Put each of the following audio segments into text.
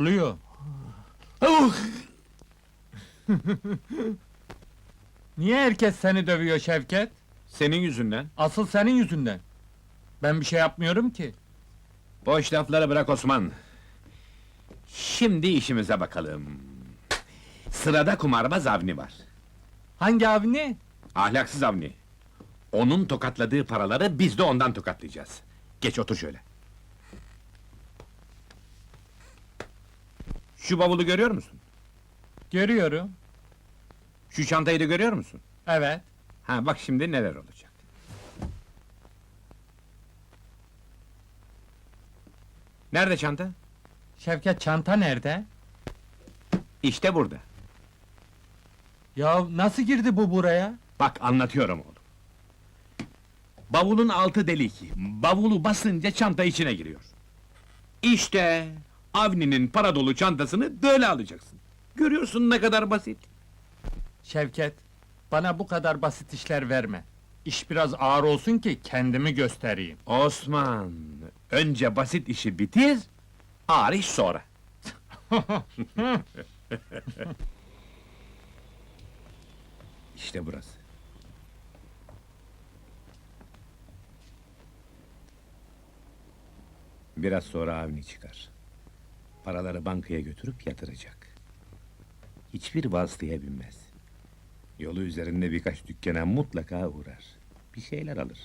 Oluyor. Niye herkes seni dövüyor Şevket? Senin yüzünden. Asıl senin yüzünden. Ben bir şey yapmıyorum ki. Boş lafları bırak Osman. Şimdi işimize bakalım. Sırada kumarbaz Avni var. Hangi avni? Ahlaksız Avni. Onun tokatladığı paraları biz de ondan tokatlayacağız. Geç otur şöyle. Şu bavulu görüyor musun? Görüyorum. Şu çantayı da görüyor musun? Evet. Ha bak şimdi neler olacak. Nerede çanta? Şevket çanta nerede? İşte burada. Ya nasıl girdi bu buraya? Bak anlatıyorum oğlum. Bavulun altı delik. Bavulu basınca çanta içine giriyor. İşte Avni'nin para dolu çantasını böyle alacaksın. Görüyorsun ne kadar basit. Şevket, bana bu kadar basit işler verme. İş biraz ağır olsun ki kendimi göstereyim. Osman, önce basit işi bitir, ağır iş sonra. işte burası. Biraz sonra Avni çıkar. Paraları bankaya götürüp yatıracak. Hiçbir vasıtaya binmez. Yolu üzerinde birkaç dükkana mutlaka uğrar. Bir şeyler alır.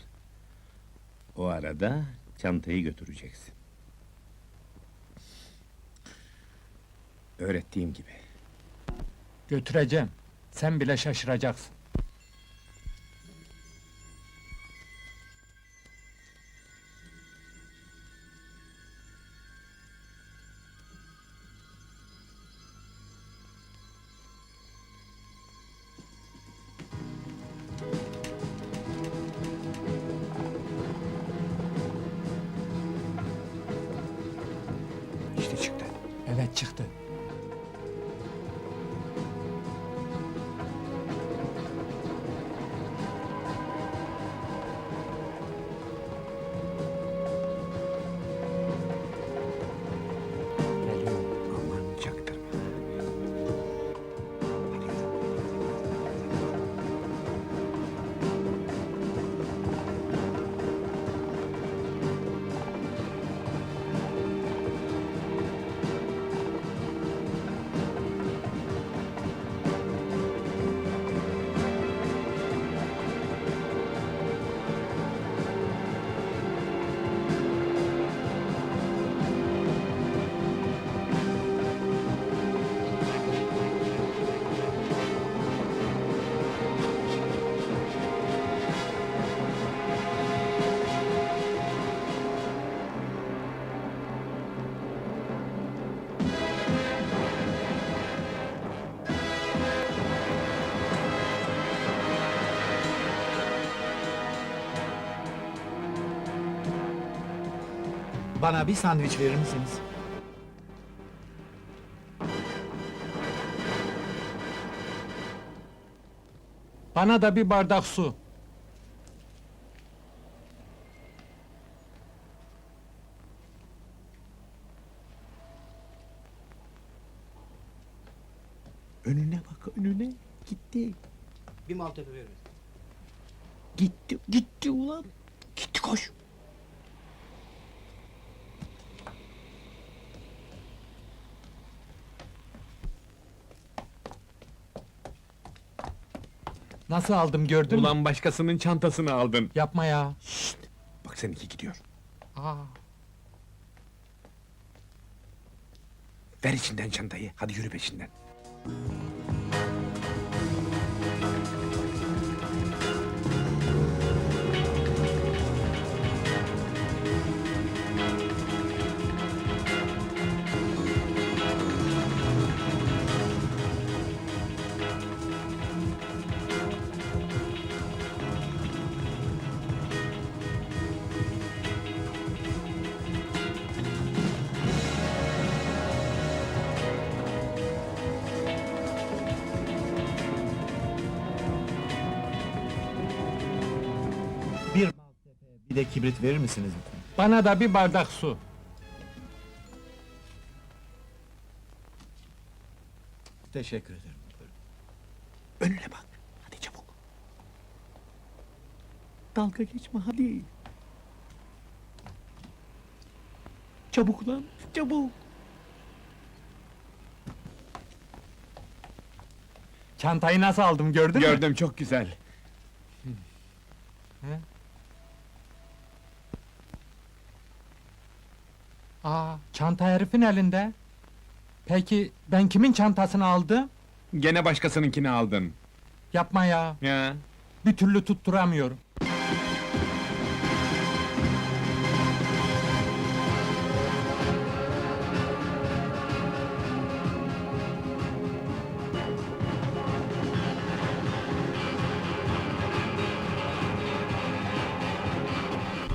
O arada çantayı götüreceksin. Öğrettiğim gibi. Götüreceğim. Sen bile şaşıracaksın. Bana bir sandviç verir misiniz? Bana da bir bardak su. Önüne bak önüne. Gitti. Bir Maltepe verir? Gitti. Gitti ulan. Gitti koş. Nasıl aldım gördün mü? Ulan başkasının çantasını aldın. Yapma ya. Şşt. Bak seninki gidiyor. Aa, Ver içinden çantayı. Hadi yürü peşinden. Bir de kibrit verir misiniz lütfen? bana da bir bardak su. Teşekkür ederim. Önüne bak. Hadi çabuk. Dalga geçme hadi. Çabuk lan, çabuk. Çantayı nasıl aldım gördün mü? Gördüm çok güzel. Aa, çanta herifin elinde. Peki ben kimin çantasını aldım? Gene başkasınınkini aldın. Yapma ya. Ya. Bir türlü tutturamıyorum.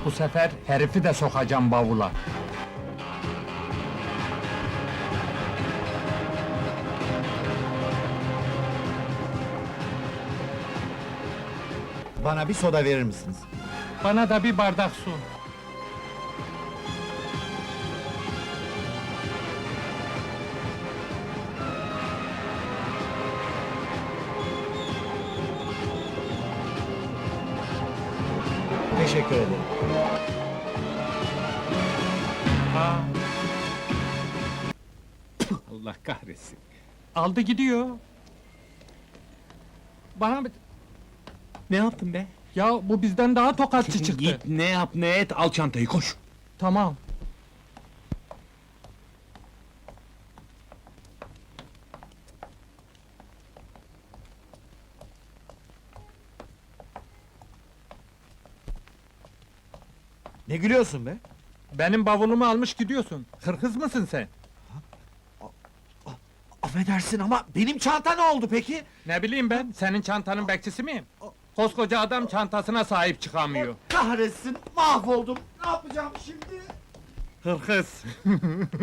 Bu sefer herifi de sokacağım bavula. Bana bir soda verir misiniz? Bana da bir bardak su. Teşekkür ederim. Aa, Allah kahretsin. aldı gidiyor. Bana bir... Ne yaptın be? Ya bu bizden daha tokatçı çıktı. Git ne yap ne et al çantayı koş. Tamam. Ne gülüyorsun be? Benim bavulumu almış gidiyorsun. Hırkız mısın sen? Affedersin ama benim çanta ne oldu peki? Ne bileyim ben, senin çantanın bekçisi miyim? Koskoca adam çantasına sahip çıkamıyor. Kahretsin, mahvoldum. Ne yapacağım şimdi? Hırkız.